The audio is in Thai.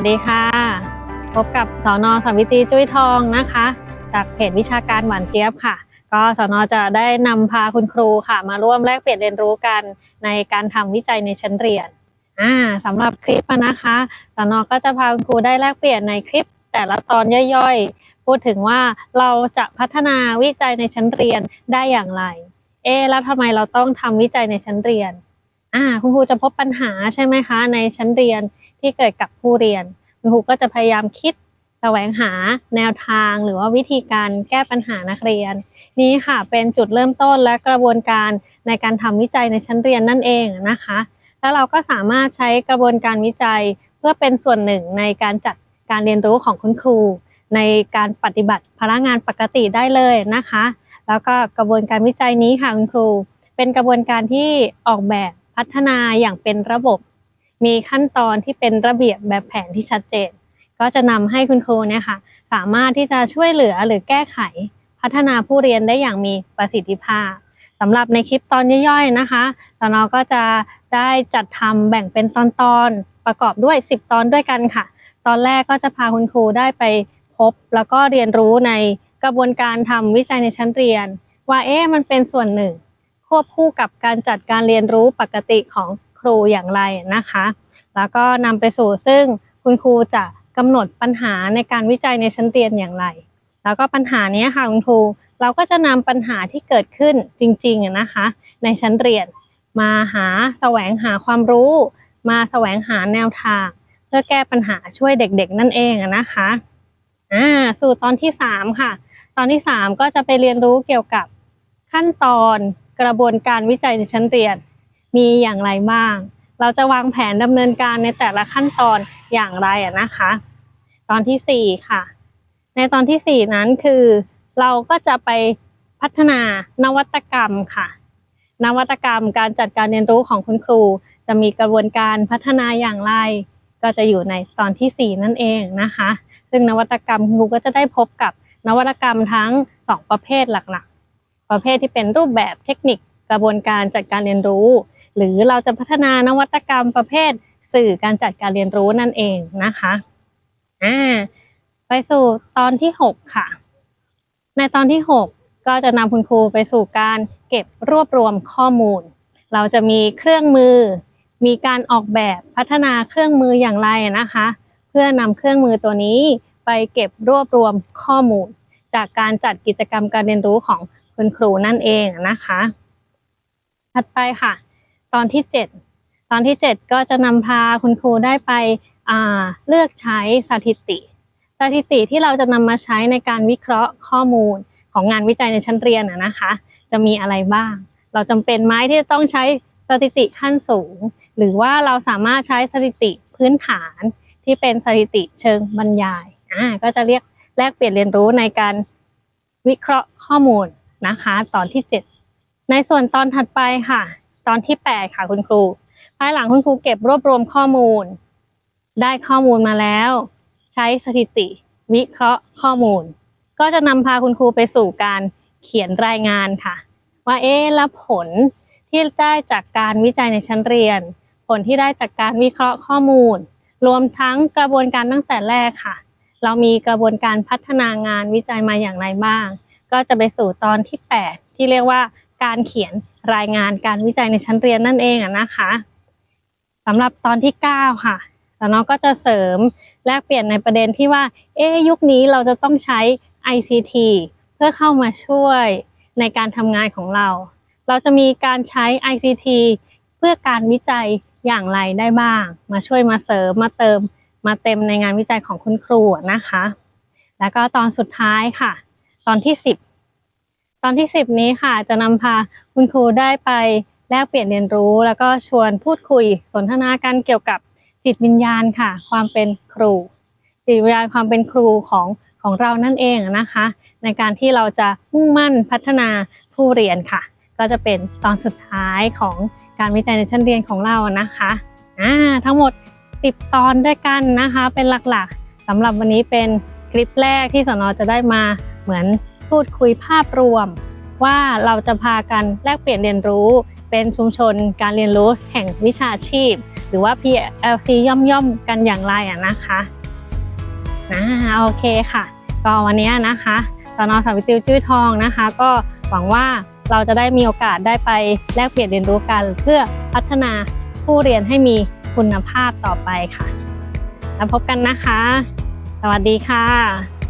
สดีค่ะ พบกับสอนอสาวิตรีจุ้ยทองนะคะ จากเพจวิชาการหวานเจี๊ยบค่ะ ก็สอนอจะได้นำพาคุณครูค่ะ มาร่วมแลกเปลี่ยนเรียนรู้กันในการทำวิจัยในชั้นเรียนอ่าสำหรับคลิปนะคะสอนอก็จะพาคุณครูได้แลกเปลี่ยนในคลิป แต่ละตอนย่อยๆ พูดถึงว่าเราจะพัฒนาวิจัยในชั้นเรียนได้อย่างไร เอ๊แล้วทำไมเราต้องทำวิจัยในชั้นเรียนอ่าคุณครูจะพบปัญหาใช่ไหมคะ ในชั้นเรียน ที่เกิดกับผู้เรียนคุณครูก็จะพยายามคิดแสวงหาแนวทางหรือว่าวิธีการแก้ปัญหานักเรียน นี้ค่ะเป็นจุดเริ่มต้นและกระบวนการในการทำวิจัยในชั้นเรียนนั่นเองนะคะ แล้วเราก็สามารถใช้กระบวนการวิจัยเพื่อเป็นส่วนหนึ่งในการจัดการเรียนรู้ของคุณครู ในการปฏิบัติพนักงานปกติได้เลยนะคะ แล้วก็กระบวนการวิจัยนี้ค่ะคุณครู เป็นกระบวนการที่ออกแบบพัฒนาอย่างเป็นระบบ มีขั้นตอนที่เป็นระเบียบแบบแผนที่ชัดเจน ก็จะนำให้คุณครูเนี่ยค่ะสามารถที่จะช่วยเหลือหรือแก้ไข พัฒนาผู้เรียนได้อย่างมีประสิทธิภาพสำหรับในคลิปตอนย่อยๆนะคะสนก็จะได้จัดทำแบ่งเป็นตอนๆประกอบด้วย 10 ตอนด้วยกันค่ะ ตอนแรกก็จะพาคุณครูได้ไปพบ แล้วก็เรียนรู้ในกระบวนการทำวิจัยในชั้นเรียน ว่าเอ๊ะมันเป็นส่วนหนึ่ง ควบคู่กับการจัดการเรียนรู้ปกติของ ครูอย่างไรนะคะ แล้วก็นำไปสู่ซึ่งคุณครูจะกำหนดปัญหาในการวิจัยในชั้นเรียนอย่างไร แล้วก็ปัญหานี้ค่ะคุณครูเราก็จะนำปัญหาที่เกิดขึ้นจริงๆนะคะ ในชั้นเรียน มาหาแสวงหาความรู้ มาแสวงหาแนวทาง เพื่อแก้ปัญหาช่วยเด็กๆ นั่นเองนะคะอ่าสู่ตอนที่สามค่ะ ตอนที่สามก็จะไปเรียนรู้เกี่ยวกับขั้นตอนกระบวนการวิจัยในชั้นเรียน มีอย่างไรบ้าง เราจะวางแผนดำเนินการในแต่ละขั้นตอนอย่างไรนะคะ ตอนที่สี่ค่ะ ในตอนที่สี่นั้นคือเราก็จะไปพัฒนานวัตกรรมค่ะ นวัตกรรมการจัดการเรียนรู้ของคุณครู จะมีกระบวนการพัฒนาอย่างไร ก็จะอยู่ในตอนที่สี่นั่นเองนะคะ ซึ่งนวัตกรรมครูก็จะได้พบกับนวัตกรรมทั้งสองประเภทหลักๆ ประเภทที่เป็นรูปแบบเทคนิคกระบวนการจัดการเรียนรู้ หรือเราจะพัฒนานวัตกรรมประเภทสื่อการจัดการเรียนรู้นั่นเองนะคะอ่าไปสู่ตอนที่ 6 ค่ะ ในตอนที่ 6 ก็จะนำคุณครูไปสู่การเก็บรวบรวมข้อมูล เราจะมีเครื่องมือ มีการออกแบบพัฒนาเครื่องมืออย่างไรนะคะ เพื่อนำเครื่องมือตัวนี้ไปเก็บรวบรวมข้อมูล จากการจัดกิจกรรมการเรียนรู้ของคุณครูนั่นเองนะคะ ถัดไปค่ะ ตอนที่7ตอนที่7ก็จะนำพาคุณครูได้ไปเลือกใช้สถิติ สถิติที่เราจะนำมาใช้ในการวิเคราะห์ข้อมูลของงานวิจัยในชั้นเรียนนะคะ จะมีอะไรบ้าง เราจำเป็นไหมที่จะต้องใช้สถิติขั้นสูง หรือว่าเราสามารถใช้สถิติพื้นฐานที่เป็นสถิติเชิงบรรยายอ่าก็จะเรียกแลกเปลี่ยนเรียนรู้ในการวิเคราะห์ข้อมูลนะคะ ตอนที่ 7 ในส่วนตอนถัดไปค่ะ ตอนที่ 8 ค่ะคุณครู ภายหลังคุณครูเก็บรวบรวมข้อมูล ได้ข้อมูลมาแล้ว ใช้สถิติ วิเคราะห์ข้อมูล ก็จะนำพาคุณครูไปสู่การเขียนรายงานค่ะ ว่าเอ๊ะแล้วผลที่ได้จากการวิจัยในชั้นเรียน ผลที่ได้จากการวิเคราะห์ข้อมูล รวมทั้งกระบวนการตั้งแต่แรกค่ะ เรามีกระบวนการพัฒนางานวิจัยมาอย่างไรบ้าง ก็จะไปสู่ตอนที่ 8 ที่เรียกว่า การเขียนรายงานการวิจัยในชั้นเรียนนั่นเองนะคะสำหรับตอนที่ 9 ค่ะแล้วน้องก็จะเสริมแลกเปลี่ยนในประเด็นที่ว่า เอ๊ยุคนี้เราจะต้องใช้ ICT เพื่อเข้ามาช่วยในการทำงานของเรา เราจะมีการใช้ ICT เพื่อการวิจัยอย่างไรได้บ้าง มาช่วยมาเสริมมาเติมมาเต็มในงานวิจัยของคุณครูนะคะ แล้วก็ตอนสุดท้ายค่ะ ตอนที่ 10 ตอนที่ 10 นี้ค่ะจะนำพาคุณครูได้ไปแลกเปลี่ยนเรียนรู้ แล้วก็ชวนพูดคุยสนทนากันเกี่ยวกับจิตวิญญาณค่ะ ความเป็นครู จิตวิญญาณความเป็นครูของของเรานั่นเองนะคะ ในการที่เราจะมุ่งมั่นพัฒนาผู้เรียนค่ะ ก็จะเป็นตอนสุดท้ายของการวิจัยในชั้นเรียนของเรานะคะอ่าทั้งหมด 10 ตอนด้วยกันนะคะ เป็นหลักๆสำหรับวันนี้เป็นคลิปแรกที่สนอจะได้มาเหมือน พูดคุยภาพรวม ว่าเราจะพากันแลกเปลี่ยนเรียนรู้ เป็นชุมชนการเรียนรู้แห่งวิชาชีพ หรือว่า PLC ย่อมย่อมๆกันอย่างไรอะนะคะนะโอเคค่ะ ก็วันนี้นะคะสนนสาวิตรีจุ้ยทองนะคะ ก็หวังว่าเราจะได้มีโอกาสได้ไปแลกเปลี่ยนเรียนรู้กัน เพื่อพัฒนาผู้เรียนให้มีคุณภาพต่อไปค่ะ แล้วพบกันนะคะ สวัสดีค่ะ